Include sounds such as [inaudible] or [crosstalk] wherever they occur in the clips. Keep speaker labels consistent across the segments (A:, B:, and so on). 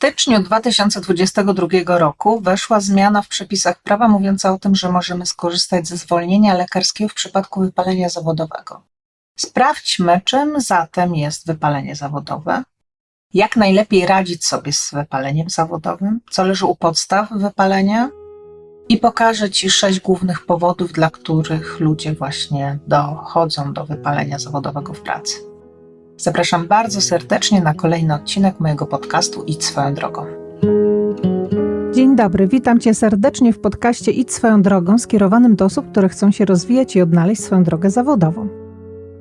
A: styczniu 2022 roku weszła zmiana w przepisach prawa mówiąca o tym, że możemy skorzystać ze zwolnienia lekarskiego w przypadku wypalenia zawodowego. Sprawdźmy, czym zatem jest wypalenie zawodowe, jak najlepiej radzić sobie z wypaleniem zawodowym, co leży u podstaw wypalenia i pokażę Ci sześć głównych powodów, dla których ludzie właśnie dochodzą do wypalenia zawodowego w pracy. Zapraszam bardzo serdecznie na kolejny odcinek mojego podcastu Idź swoją drogą.
B: Dzień dobry, witam Cię serdecznie w podcaście Idź swoją drogą skierowanym do osób, które chcą się rozwijać i odnaleźć swoją drogę zawodową.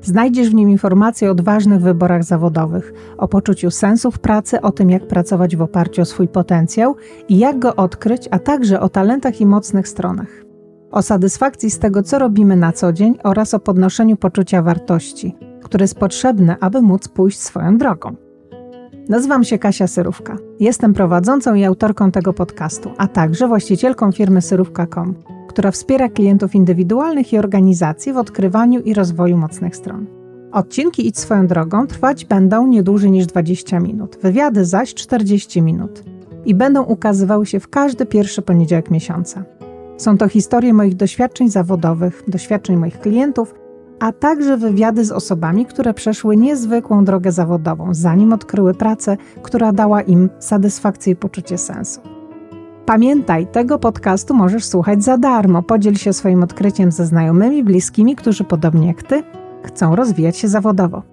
B: Znajdziesz w nim informacje o odważnych wyborach zawodowych, o poczuciu sensu w pracy, o tym, jak pracować w oparciu o swój potencjał i jak go odkryć, a także o talentach i mocnych stronach. O satysfakcji z tego, co robimy na co dzień oraz o podnoszeniu poczucia wartości, które jest potrzebne, aby móc pójść swoją drogą. Nazywam się Kasia Syrówka. Jestem prowadzącą i autorką tego podcastu, a także właścicielką firmy Syrówka.com, która wspiera klientów indywidualnych i organizacji w odkrywaniu i rozwoju mocnych stron. Odcinki Idź swoją drogą trwać będą nie dłużej niż 20 minut, wywiady zaś 40 minut i będą ukazywały się w każdy pierwszy poniedziałek miesiąca. Są to historie moich doświadczeń zawodowych, doświadczeń moich klientów, a także wywiady z osobami, które przeszły niezwykłą drogę zawodową, zanim odkryły pracę, która dała im satysfakcję i poczucie sensu. Pamiętaj, tego podcastu możesz słuchać za darmo. Podziel się swoim odkryciem ze znajomymi, bliskimi, którzy podobnie jak ty chcą rozwijać się zawodowo.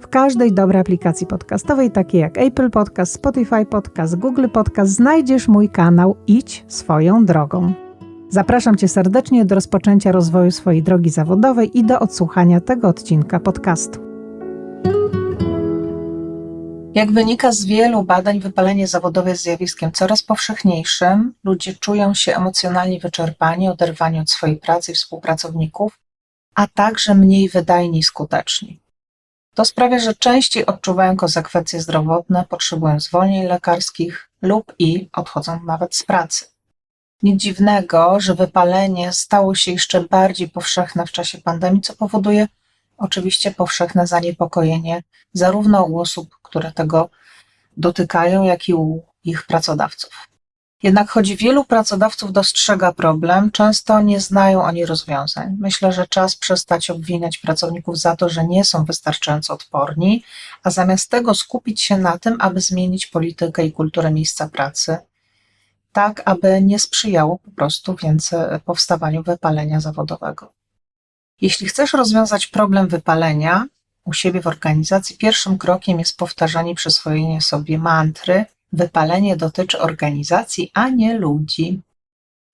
B: W każdej dobrej aplikacji podcastowej, takiej jak Apple Podcast, Spotify Podcast, Google Podcast, znajdziesz mój kanał Idź swoją drogą. Zapraszam Cię serdecznie do rozpoczęcia rozwoju swojej drogi zawodowej i do odsłuchania tego odcinka podcastu.
A: Jak wynika z wielu badań, wypalenie zawodowe jest zjawiskiem coraz powszechniejszym. Ludzie czują się emocjonalnie wyczerpani, oderwani od swojej pracy i współpracowników, a także mniej wydajni i skuteczni. To sprawia, że częściej odczuwają konsekwencje zdrowotne, potrzebują zwolnień lekarskich lub i odchodzą nawet z pracy. Nic dziwnego, że wypalenie stało się jeszcze bardziej powszechne w czasie pandemii, co powoduje oczywiście powszechne zaniepokojenie zarówno u osób, które tego dotykają, jak i u ich pracodawców. Jednak choć wielu pracodawców dostrzega problem, często nie znają oni rozwiązań. Myślę, że czas przestać obwiniać pracowników za to, że nie są wystarczająco odporni, a zamiast tego skupić się na tym, aby zmienić politykę i kulturę miejsca pracy, tak aby nie sprzyjało po prostu więcej powstawaniu wypalenia zawodowego. Jeśli chcesz rozwiązać problem wypalenia u siebie w organizacji, pierwszym krokiem jest powtarzanie przyswojenie sobie mantry wypalenie dotyczy organizacji, a nie ludzi.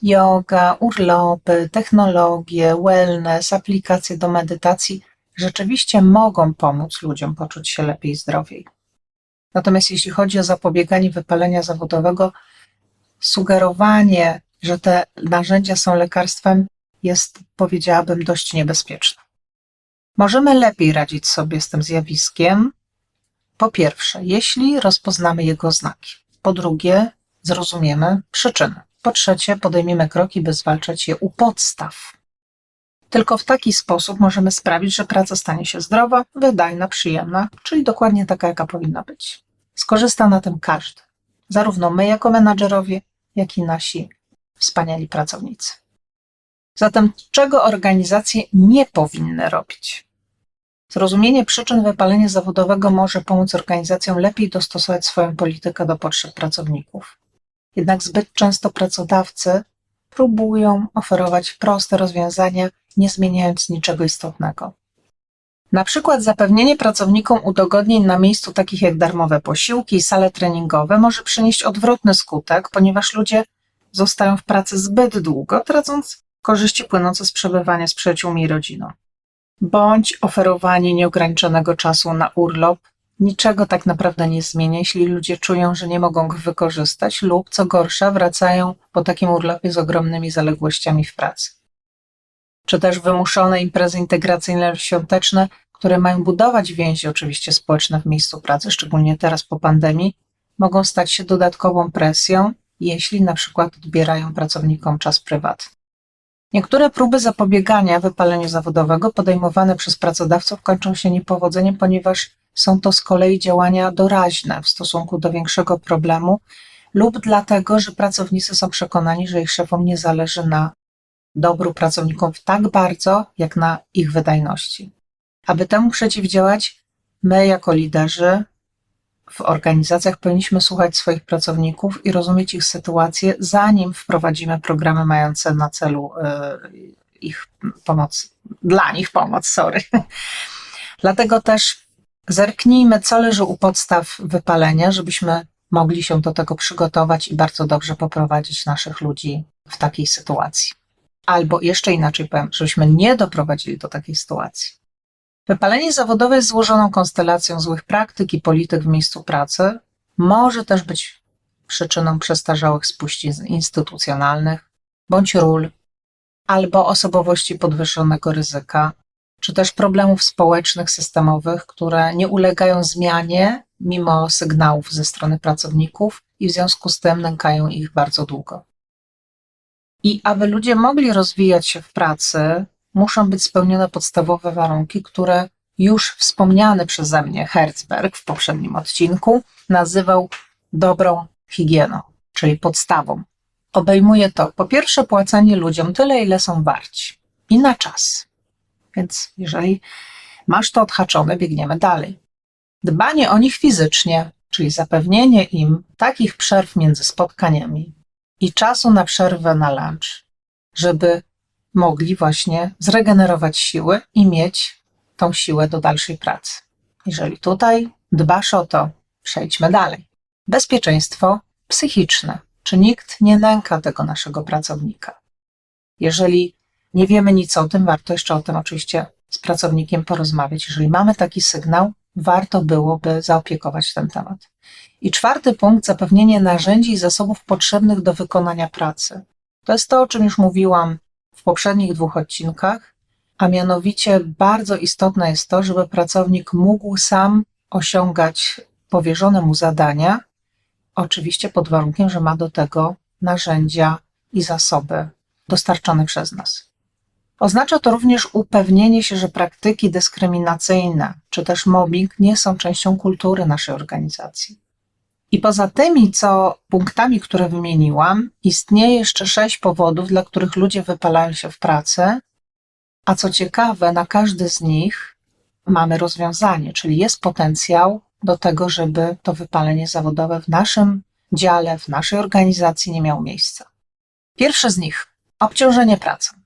A: Yoga, urlopy, technologie, wellness, aplikacje do medytacji rzeczywiście mogą pomóc ludziom poczuć się lepiej i zdrowiej. Natomiast jeśli chodzi o zapobieganie wypalenia zawodowego, sugerowanie, że te narzędzia są lekarstwem, jest, powiedziałabym, dość niebezpieczne. Możemy lepiej radzić sobie z tym zjawiskiem. Po pierwsze, jeśli rozpoznamy jego znaki. Po drugie, zrozumiemy przyczyny. Po trzecie, podejmiemy kroki, by zwalczać je u podstaw. Tylko w taki sposób możemy sprawić, że praca stanie się zdrowa, wydajna, przyjemna, czyli dokładnie taka, jaka powinna być. Skorzysta na tym każdy, zarówno my jako menadżerowie, jak i nasi wspaniali pracownicy. Zatem czego organizacje nie powinny robić? Zrozumienie przyczyn wypalenia zawodowego może pomóc organizacjom lepiej dostosować swoją politykę do potrzeb pracowników. Jednak zbyt często pracodawcy próbują oferować proste rozwiązania, nie zmieniając niczego istotnego. Na przykład zapewnienie pracownikom udogodnień na miejscu, takich jak darmowe posiłki i sale treningowe, może przynieść odwrotny skutek, ponieważ ludzie zostają w pracy zbyt długo, tracąc korzyści płynące z przebywania z przyjaciółmi i rodziną. Bądź oferowanie nieograniczonego czasu na urlop niczego tak naprawdę nie zmienia, jeśli ludzie czują, że nie mogą go wykorzystać, lub co gorsza, wracają po takim urlopie z ogromnymi zaległościami w pracy. Czy też wymuszone imprezy integracyjne świąteczne, które mają budować więzi oczywiście społeczne w miejscu pracy, szczególnie teraz po pandemii, mogą stać się dodatkową presją, jeśli na przykład odbierają pracownikom czas prywatny. Niektóre próby zapobiegania wypaleniu zawodowego podejmowane przez pracodawców kończą się niepowodzeniem, ponieważ są to z kolei działania doraźne w stosunku do większego problemu, lub dlatego, że pracownicy są przekonani, że ich szefom nie zależy na dobru pracowników tak bardzo, jak na ich wydajności. Aby temu przeciwdziałać, my jako liderzy w organizacjach powinniśmy słuchać swoich pracowników i rozumieć ich sytuację, zanim wprowadzimy programy mające na celu y, ich pomoc, dla nich pomoc, sorry. Dlatego też zerknijmy, co leży u podstaw wypalenia, żebyśmy mogli się do tego przygotować i bardzo dobrze poprowadzić naszych ludzi w takiej sytuacji. Albo jeszcze inaczej powiem, żebyśmy nie doprowadzili do takiej sytuacji. Wypalenie zawodowe jest złożoną konstelacją złych praktyk i polityk w miejscu pracy. Może też być przyczyną przestarzałych spuścizn instytucjonalnych bądź ról, albo osobowości podwyższonego ryzyka, czy też problemów społecznych, systemowych, które nie ulegają zmianie mimo sygnałów ze strony pracowników i w związku z tym nękają ich bardzo długo. I aby ludzie mogli rozwijać się w pracy, muszą być spełnione podstawowe warunki, które już wspomniany przeze mnie Herzberg w poprzednim odcinku nazywał dobrą higieną, czyli podstawą. Obejmuje to po pierwsze płacenie ludziom tyle, ile są warci i na czas. Więc jeżeli masz to odhaczone, biegniemy dalej. Dbanie o nich fizycznie, czyli zapewnienie im takich przerw między spotkaniami i czasu na przerwę na lunch, żeby mogli właśnie zregenerować siły i mieć tą siłę do dalszej pracy. Jeżeli tutaj dbasz o to, przejdźmy dalej. Bezpieczeństwo psychiczne. Czy nikt nie nęka tego naszego pracownika? Jeżeli nie wiemy nic o tym, warto jeszcze o tym oczywiście z pracownikiem porozmawiać. Jeżeli mamy taki sygnał, warto byłoby zaopiekować ten temat. I czwarty punkt, zapewnienie narzędzi i zasobów potrzebnych do wykonania pracy. To jest to, o czym już mówiłam w poprzednich dwóch odcinkach, a mianowicie bardzo istotne jest to, żeby pracownik mógł sam osiągać powierzone mu zadania, oczywiście pod warunkiem, że ma do tego narzędzia i zasoby dostarczone przez nas. Oznacza to również upewnienie się, że praktyki dyskryminacyjne czy też mobbing nie są częścią kultury naszej organizacji. I poza tymi co punktami, które wymieniłam, istnieje jeszcze sześć powodów, dla których ludzie wypalają się w pracy, a co ciekawe, na każdy z nich mamy rozwiązanie, czyli jest potencjał do tego, żeby to wypalenie zawodowe w naszym dziale, w naszej organizacji nie miało miejsca. Pierwszy z nich obciążenie pracą.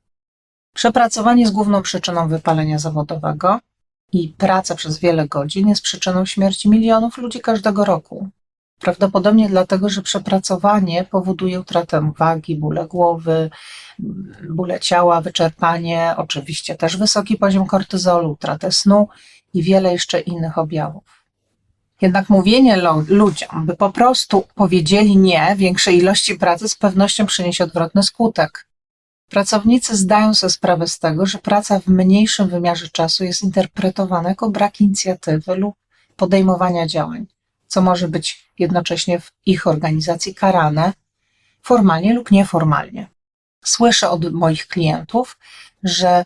A: Przepracowanie jest główną przyczyną wypalenia zawodowego i praca przez wiele godzin jest przyczyną śmierci milionów ludzi każdego roku. Prawdopodobnie dlatego, że przepracowanie powoduje utratę wagi, bóle głowy, bóle ciała, wyczerpanie, oczywiście też wysoki poziom kortyzolu, utratę snu i wiele jeszcze innych objawów. Jednak mówienie ludziom, by po prostu powiedzieli nie większej ilości pracy, z pewnością przyniesie odwrotny skutek. Pracownicy zdają sobie sprawę z tego, że praca w mniejszym wymiarze czasu jest interpretowana jako brak inicjatywy lub podejmowania działań, co może być jednocześnie w ich organizacji karane formalnie lub nieformalnie. Słyszę od moich klientów, że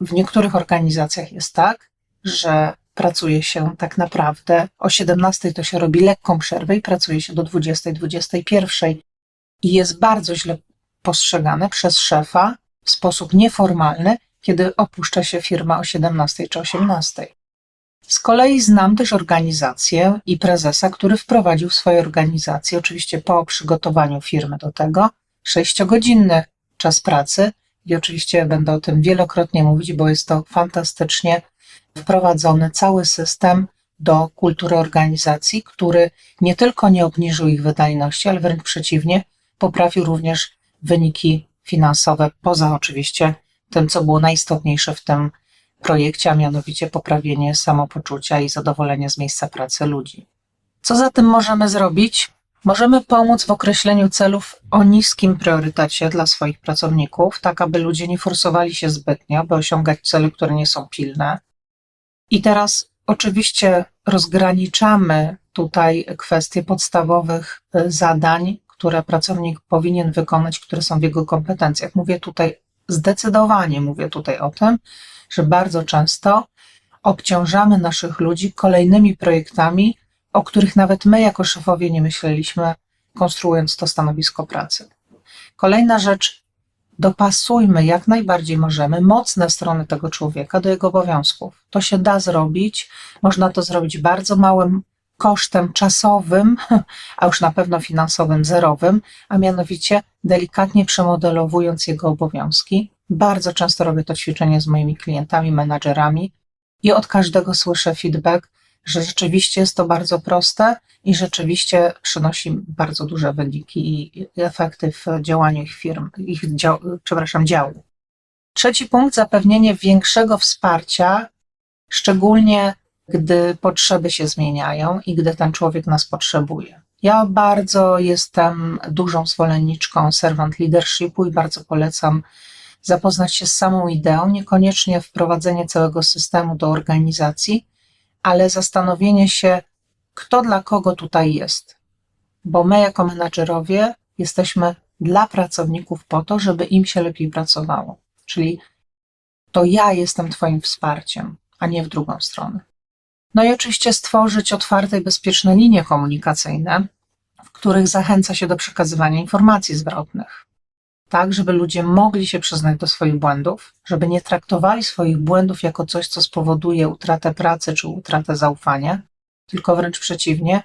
A: w niektórych organizacjach jest tak, że pracuje się tak naprawdę o 17 to się robi lekką przerwę i pracuje się do 20, 21 i jest bardzo źle postrzegane przez szefa w sposób nieformalny, kiedy opuszcza się firma o 17 czy 18. Z kolei znam też organizację i prezesa, który wprowadził w swojej organizacji, oczywiście po przygotowaniu firmy do tego, sześciogodzinny czas pracy. I oczywiście będę o tym wielokrotnie mówić, bo jest to fantastycznie wprowadzony cały system do kultury organizacji, który nie tylko nie obniżył ich wydajności, ale wręcz przeciwnie, poprawił również wyniki finansowe, poza oczywiście tym, co było najistotniejsze w tym projekcie, a mianowicie poprawienie samopoczucia i zadowolenia z miejsca pracy ludzi. Co za tym możemy zrobić? Możemy pomóc w określeniu celów o niskim priorytecie dla swoich pracowników, tak aby ludzie nie forsowali się zbytnio, by osiągać cele, które nie są pilne. I teraz oczywiście rozgraniczamy tutaj kwestie podstawowych y, zadań, które pracownik powinien wykonać, które są w jego kompetencjach. Mówię tutaj zdecydowanie, mówię tutaj o tym, że bardzo często obciążamy naszych ludzi kolejnymi projektami, o których nawet my jako szefowie nie myśleliśmy, konstruując to stanowisko pracy. Kolejna rzecz, dopasujmy jak najbardziej możemy mocne strony tego człowieka do jego obowiązków. To się da zrobić, można to zrobić bardzo małym kosztem czasowym, [laughs] a już na pewno finansowym zerowym, a mianowicie delikatnie przemodelowując jego obowiązki. Bardzo często robię to ćwiczenie z moimi klientami, menadżerami i od każdego słyszę feedback, że rzeczywiście jest to bardzo proste i rzeczywiście przynosi bardzo duże wyniki i efekty w działaniu ich firm, ich dział, przepraszam, działu. Trzeci punkt, zapewnienie większego wsparcia, szczególnie gdy potrzeby się zmieniają i gdy ten człowiek nas potrzebuje. Ja bardzo jestem dużą zwolenniczką servant leadershipu i bardzo polecam zapoznać się z samą ideą, niekoniecznie wprowadzenie całego systemu do organizacji, ale zastanowienie się, kto dla kogo tutaj jest. Bo my, jako menadżerowie, jesteśmy dla pracowników po to, żeby im się lepiej pracowało. Czyli to ja jestem Twoim wsparciem, a nie w drugą stronę. No i oczywiście stworzyć otwarte i bezpieczne linie komunikacyjne, w których zachęca się do przekazywania informacji zwrotnych. Tak, żeby ludzie mogli się przyznać do swoich błędów, żeby nie traktowali swoich błędów jako coś, co spowoduje utratę pracy czy utratę zaufania, tylko wręcz przeciwnie,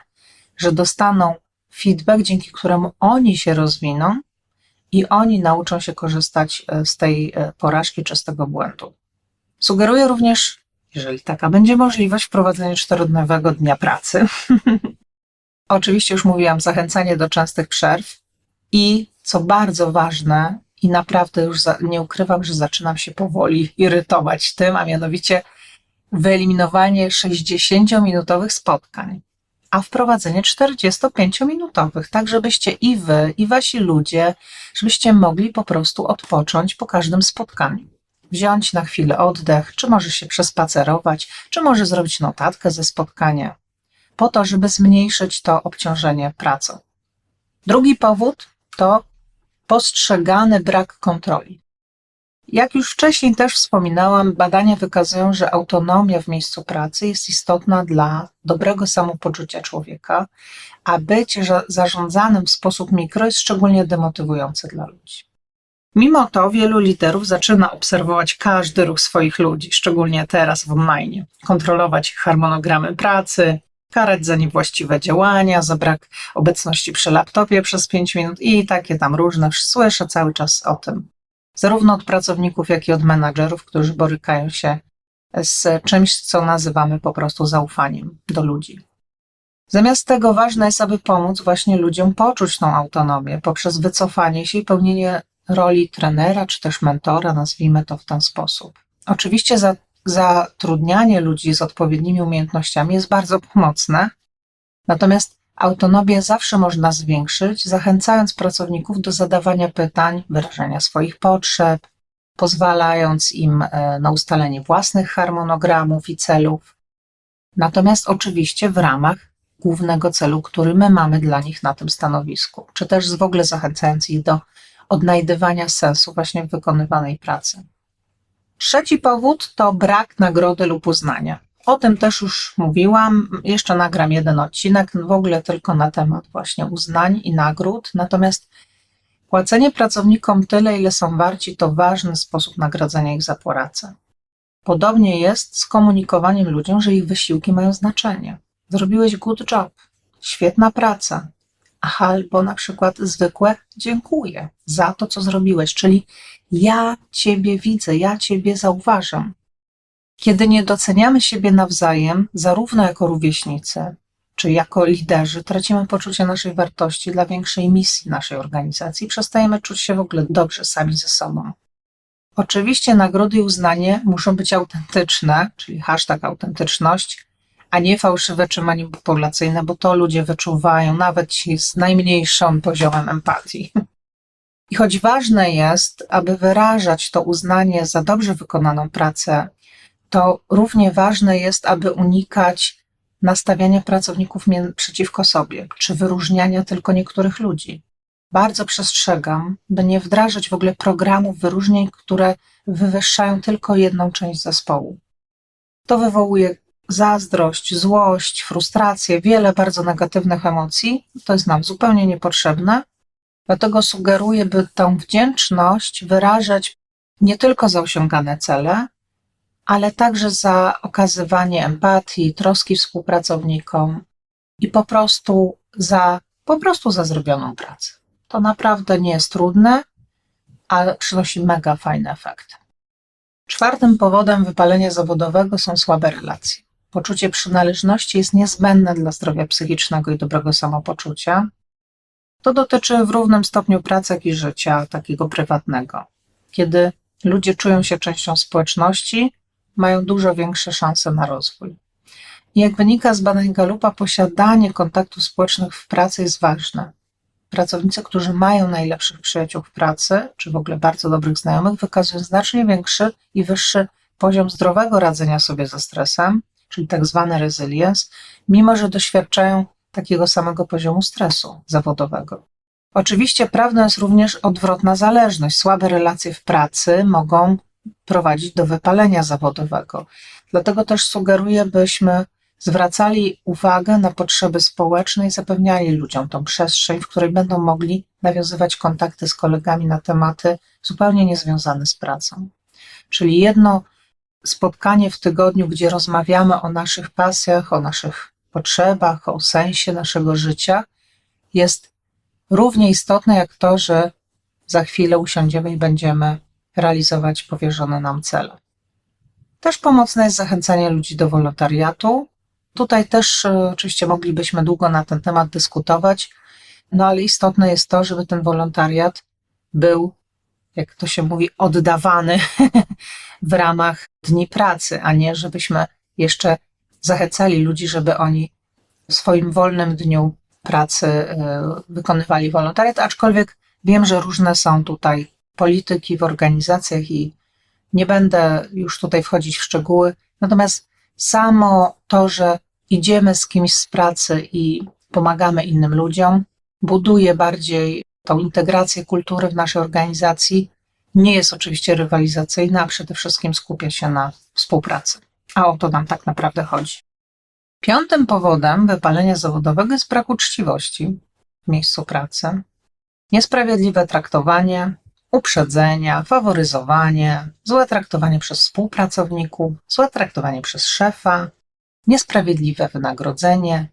A: że dostaną feedback, dzięki któremu oni się rozwiną i oni nauczą się korzystać e, z tej e, porażki czy z tego błędu. Sugeruję również jeżeli taka będzie możliwość, wprowadzenie czterodniowego dnia pracy. [laughs] Oczywiście już mówiłam, zachęcanie do częstych przerw i co bardzo ważne, i naprawdę już za, nie ukrywam, że zaczynam się powoli irytować tym, a mianowicie wyeliminowanie 60-minutowych spotkań, a wprowadzenie 45-minutowych, tak żebyście i wy, i wasi ludzie, żebyście mogli po prostu odpocząć po każdym spotkaniu wziąć na chwilę oddech, czy może się przespacerować, czy może zrobić notatkę ze spotkania, po to, żeby zmniejszyć to obciążenie pracą. Drugi powód to postrzegany brak kontroli. Jak już wcześniej też wspominałam, badania wykazują, że autonomia w miejscu pracy jest istotna dla dobrego samopoczucia człowieka, a być zarządzanym w sposób mikro jest szczególnie demotywujące dla ludzi. Mimo to wielu liderów zaczyna obserwować każdy ruch swoich ludzi, szczególnie teraz w online, kontrolować ich harmonogramy pracy, karać za niewłaściwe działania, za brak obecności przy laptopie przez 5 minut i takie tam różne. Słyszę cały czas o tym. Zarówno od pracowników, jak i od menadżerów, którzy borykają się z czymś, co nazywamy po prostu zaufaniem do ludzi. Zamiast tego ważne jest, aby pomóc właśnie ludziom poczuć tą autonomię poprzez wycofanie się i pełnienie roli trenera czy też mentora, nazwijmy to w ten sposób. Oczywiście za, zatrudnianie ludzi z odpowiednimi umiejętnościami jest bardzo pomocne, natomiast autonomię zawsze można zwiększyć, zachęcając pracowników do zadawania pytań, wyrażania swoich potrzeb, pozwalając im e, na ustalenie własnych harmonogramów i celów. Natomiast oczywiście w ramach głównego celu, który my mamy dla nich na tym stanowisku, czy też w ogóle zachęcając ich do odnajdywania sensu właśnie w wykonywanej pracy. Trzeci powód to brak nagrody lub uznania. O tym też już mówiłam, jeszcze nagram jeden odcinek, w ogóle tylko na temat właśnie uznań i nagród. Natomiast płacenie pracownikom tyle, ile są warci, to ważny sposób nagradzania ich za pracę. Podobnie jest z komunikowaniem ludziom, że ich wysiłki mają znaczenie. Zrobiłeś good job, świetna praca, albo na przykład zwykłe dziękuję za to, co zrobiłeś, czyli ja Ciebie widzę, ja Ciebie zauważam. Kiedy nie doceniamy siebie nawzajem, zarówno jako rówieśnicy, czy jako liderzy, tracimy poczucie naszej wartości dla większej misji naszej organizacji i przestajemy czuć się w ogóle dobrze sami ze sobą. Oczywiście nagrody i uznanie muszą być autentyczne, czyli hashtag autentyczność, a nie fałszywe czy manipulacyjne, bo to ludzie wyczuwają, nawet ci z najmniejszym poziomem empatii. I choć ważne jest, aby wyrażać to uznanie za dobrze wykonaną pracę, to równie ważne jest, aby unikać nastawiania pracowników przeciwko sobie, czy wyróżniania tylko niektórych ludzi. Bardzo przestrzegam, by nie wdrażać w ogóle programów wyróżnień, które wywyższają tylko jedną część zespołu. to wywołuje zazdrość, złość, frustrację, wiele bardzo negatywnych emocji. To jest nam zupełnie niepotrzebne. Dlatego sugeruję, by tę wdzięczność wyrażać nie tylko za osiągane cele, ale także za okazywanie empatii, troski współpracownikom i po prostu za, po prostu za zrobioną pracę. To naprawdę nie jest trudne, ale przynosi mega fajny efekt. Czwartym powodem wypalenia zawodowego są słabe relacje. Poczucie przynależności jest niezbędne dla zdrowia psychicznego i dobrego samopoczucia. To dotyczy w równym stopniu pracy, jak i życia takiego prywatnego. Kiedy ludzie czują się częścią społeczności, mają dużo większe szanse na rozwój. Jak wynika z badań Galupa, posiadanie kontaktów społecznych w pracy jest ważne. Pracownicy, którzy mają najlepszych przyjaciół w pracy, czy w ogóle bardzo dobrych znajomych, wykazują znacznie większy i wyższy poziom zdrowego radzenia sobie ze stresem, czyli tak zwany resilience, mimo że doświadczają takiego samego poziomu stresu zawodowego. Oczywiście prawdą jest również odwrotna zależność. Słabe relacje w pracy mogą prowadzić do wypalenia zawodowego. Dlatego też sugeruję, byśmy zwracali uwagę na potrzeby społeczne i zapewniali ludziom tą przestrzeń, w której będą mogli nawiązywać kontakty z kolegami na tematy zupełnie niezwiązane z pracą. Czyli jedno spotkanie w tygodniu, gdzie rozmawiamy o naszych pasjach, o naszych potrzebach, o sensie naszego życia, jest równie istotne jak to, że za chwilę usiądziemy i będziemy realizować powierzone nam cele. Też pomocne jest zachęcanie ludzi do wolontariatu. Tutaj też e, oczywiście moglibyśmy długo na ten temat dyskutować, no ale istotne jest to, żeby ten wolontariat był, jak to się mówi, oddawany [laughs] w ramach dni pracy, a nie żebyśmy jeszcze zachęcali ludzi, żeby oni w swoim wolnym dniu pracy e, wykonywali wolontariat, aczkolwiek wiem, że różne są tutaj polityki w organizacjach i nie będę już tutaj wchodzić w szczegóły. Natomiast samo to, że idziemy z kimś z pracy i pomagamy innym ludziom, buduje bardziej tą integrację kultury w naszej organizacji. Nie jest oczywiście rywalizacyjna, a przede wszystkim skupia się na współpracy. A o to nam tak naprawdę chodzi. Piątym powodem wypalenia zawodowego jest brak uczciwości w miejscu pracy, niesprawiedliwe traktowanie, uprzedzenia, faworyzowanie, złe traktowanie przez współpracowników, złe traktowanie przez szefa, niesprawiedliwe wynagrodzenie,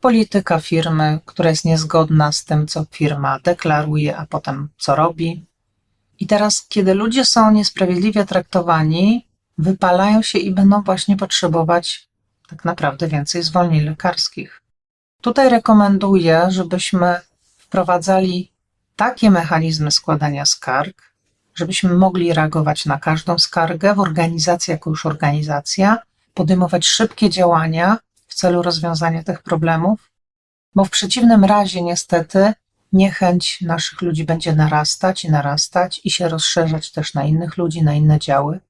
A: polityka firmy, która jest niezgodna z tym, co firma deklaruje, a potem co robi. I teraz, kiedy ludzie są niesprawiedliwie traktowani, wypalają się i będą właśnie potrzebować tak naprawdę więcej zwolnień lekarskich. Tutaj rekomenduję, żebyśmy wprowadzali takie mechanizmy składania skarg, żebyśmy mogli reagować na każdą skargę w organizacji jako już organizacja, podejmować szybkie działania w celu rozwiązania tych problemów, bo w przeciwnym razie niestety niechęć naszych ludzi będzie narastać i narastać i się rozszerzać też na innych ludzi, na inne działy.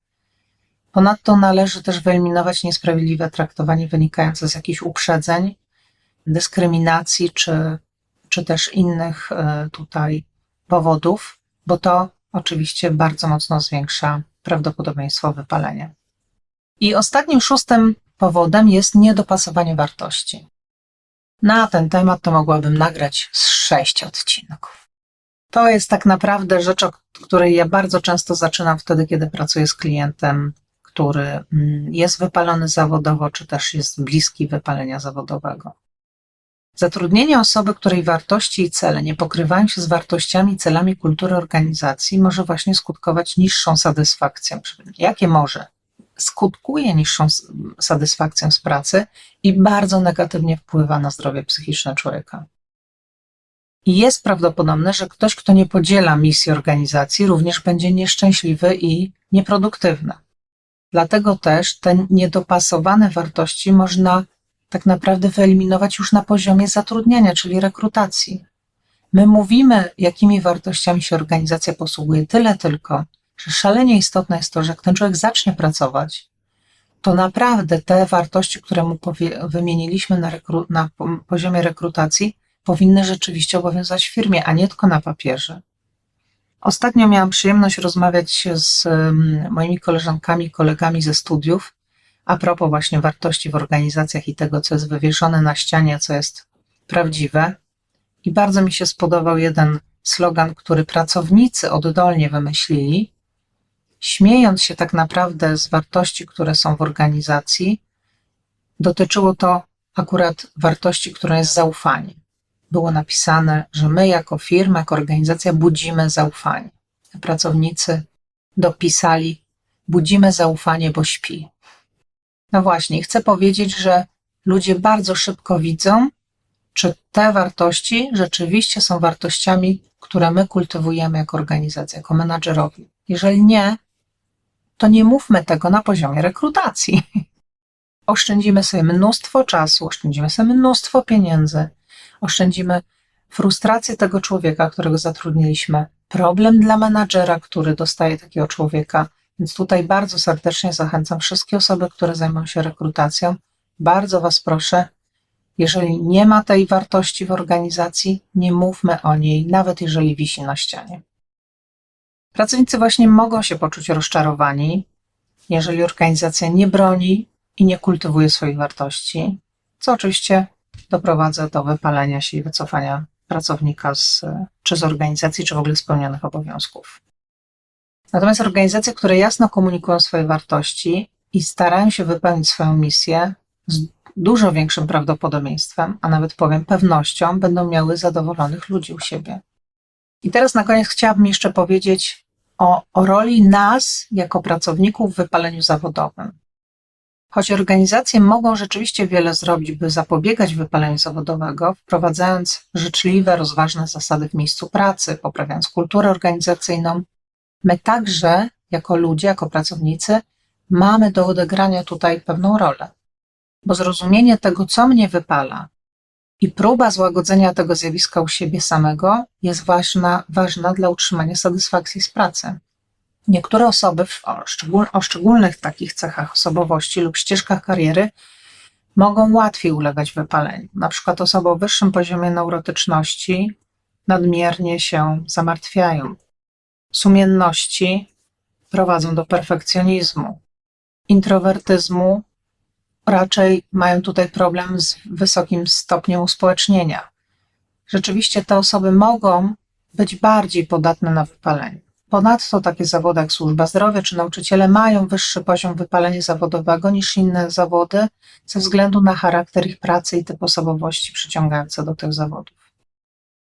A: Ponadto należy też wyeliminować niesprawiedliwe traktowanie wynikające z jakichś uprzedzeń, dyskryminacji czy, czy też innych e, tutaj powodów, bo to oczywiście bardzo mocno zwiększa prawdopodobieństwo wypalenia. I ostatnim, szóstym powodem jest niedopasowanie wartości. Na ten temat to mogłabym nagrać z sześć odcinków. To jest tak naprawdę rzecz, o której ja bardzo często zaczynam wtedy, kiedy pracuję z klientem, który mm, jest wypalony zawodowo, czy też jest bliski wypalenia zawodowego. Zatrudnienie osoby, której wartości i cele nie pokrywają się z wartościami i celami kultury organizacji, może właśnie skutkować niższą satysfakcją. Jakie może? Skutkuje niższą satysfakcją z pracy i bardzo negatywnie wpływa na zdrowie psychiczne człowieka. I jest prawdopodobne, że ktoś, kto nie podziela misji organizacji, również będzie nieszczęśliwy i nieproduktywny. Dlatego też te niedopasowane wartości można tak naprawdę wyeliminować już na poziomie zatrudniania, czyli rekrutacji. My mówimy, jakimi wartościami się organizacja posługuje, tyle tylko, że szalenie istotne jest to, że jak ten człowiek zacznie pracować, to naprawdę te wartości, które mu wymieniliśmy na, na poziomie rekrutacji, powinny rzeczywiście obowiązywać w firmie, a nie tylko na papierze. Ostatnio miałam przyjemność rozmawiać z moimi koleżankami, kolegami ze studiów, a propos właśnie wartości w organizacjach i tego, co jest wywieszone na ścianie, co jest prawdziwe. I bardzo mi się spodobał jeden slogan, który pracownicy oddolnie wymyślili, śmiejąc się tak naprawdę z wartości, które są w organizacji. Dotyczyło to akurat wartości, która jest zaufanie. Było napisane, że my jako firma, jako organizacja budzimy zaufanie. Pracownicy dopisali, budzimy zaufanie, bo śpi. No właśnie, chcę powiedzieć, że ludzie bardzo szybko widzą, czy te wartości rzeczywiście są wartościami, które my kultywujemy jako organizacja, jako menadżerowie. Jeżeli nie, to nie mówmy tego na poziomie rekrutacji. [laughs] Oszczędzimy sobie mnóstwo czasu, oszczędzimy sobie mnóstwo pieniędzy, oszczędzimy frustrację tego człowieka, którego zatrudniliśmy, problem dla menadżera, który dostaje takiego człowieka. Więc tutaj bardzo serdecznie zachęcam wszystkie osoby, które zajmują się rekrutacją. Bardzo Was proszę, jeżeli nie ma tej wartości w organizacji, nie mówmy o niej, nawet jeżeli wisi na ścianie. Pracownicy właśnie mogą się poczuć rozczarowani, jeżeli organizacja nie broni i nie kultywuje swoich wartości, co oczywiście doprowadza do wypalenia się i wycofania pracownika z, czy z organizacji, czy w ogóle spełnionych obowiązków. Natomiast organizacje, które jasno komunikują swoje wartości i starają się wypełnić swoją misję, z dużo większym prawdopodobieństwem, a nawet powiem pewnością, będą miały zadowolonych ludzi u siebie. I teraz na koniec chciałabym jeszcze powiedzieć o, o roli nas jako pracowników w wypaleniu zawodowym. Choć organizacje mogą rzeczywiście wiele zrobić, by zapobiegać wypaleniu zawodowego, wprowadzając życzliwe, rozważne zasady w miejscu pracy, poprawiając kulturę organizacyjną, my także, jako ludzie, jako pracownicy, mamy do odegrania tutaj pewną rolę. Bo zrozumienie tego, co mnie wypala, i próba złagodzenia tego zjawiska u siebie samego jest ważna, ważna dla utrzymania satysfakcji z pracy. Niektóre osoby o szczególnych takich cechach osobowości lub ścieżkach kariery mogą łatwiej ulegać wypaleniu. Na przykład osoby o wyższym poziomie neurotyczności nadmiernie się zamartwiają. Sumienności prowadzą do perfekcjonizmu. Introwertyzmu raczej mają tutaj problem z wysokim stopniem uspołecznienia. Rzeczywiście te osoby mogą być bardziej podatne na wypalenie. Ponadto takie zawody jak służba zdrowia czy nauczyciele mają wyższy poziom wypalenia zawodowego niż inne zawody ze względu na charakter ich pracy i typ osobowości przyciągające do tych zawodów.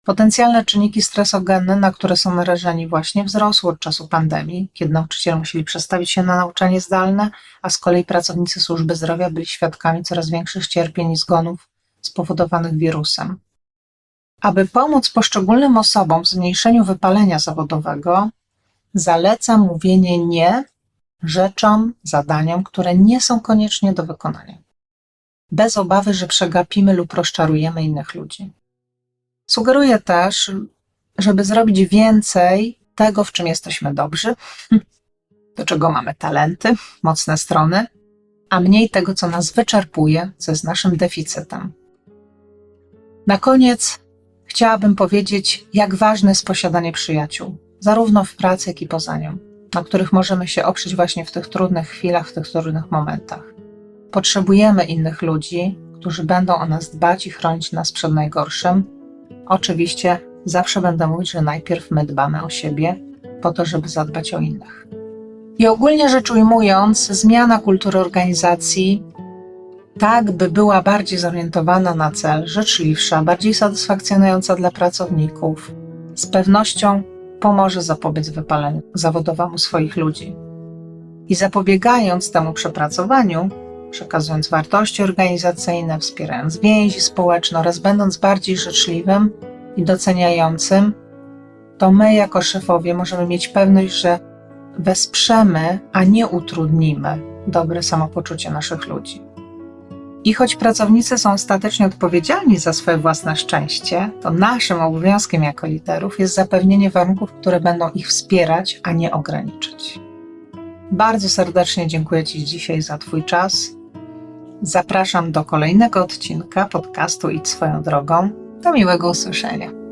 A: Potencjalne czynniki stresogenne, na które są narażeni właśnie, wzrosły od czasu pandemii, kiedy nauczyciele musieli przestawić się na nauczanie zdalne, a z kolei pracownicy służby zdrowia byli świadkami coraz większych cierpień i zgonów spowodowanych wirusem. Aby pomóc poszczególnym osobom w zmniejszeniu wypalenia zawodowego, zalecam mówienie nie rzeczom, zadaniom, które nie są koniecznie do wykonania, bez obawy, że przegapimy lub rozczarujemy innych ludzi. Sugeruję też, żeby zrobić więcej tego, w czym jesteśmy dobrzy, do czego mamy talenty, mocne strony, a mniej tego, co nas wyczerpuje, co jest naszym deficytem. Na koniec chciałabym powiedzieć, jak ważne jest posiadanie przyjaciół, zarówno w pracy, jak i poza nią, na których możemy się oprzeć właśnie w tych trudnych chwilach, w tych trudnych momentach. Potrzebujemy innych ludzi, którzy będą o nas dbać i chronić nas przed najgorszym, Oczywiście zawsze będę mówić, że najpierw my dbamy o siebie, po to, żeby zadbać o innych. I ogólnie rzecz ujmując, zmiana kultury organizacji, tak by była bardziej zorientowana na cel, życzliwsza, bardziej satysfakcjonująca dla pracowników, z pewnością pomoże zapobiec wypaleniu zawodowemu swoich ludzi. I zapobiegając temu przepracowaniu, przekazując wartości organizacyjne, wspierając więzi społeczne oraz będąc bardziej życzliwym i doceniającym, to my jako szefowie możemy mieć pewność, że wesprzemy, a nie utrudnimy dobre samopoczucie naszych ludzi. I choć pracownicy są ostatecznie odpowiedzialni za swoje własne szczęście, to naszym obowiązkiem jako liderów jest zapewnienie warunków, które będą ich wspierać, a nie ograniczyć. Bardzo serdecznie dziękuję Ci dzisiaj za Twój czas Zapraszam do kolejnego odcinka podcastu Idź swoją drogą. Do miłego usłyszenia.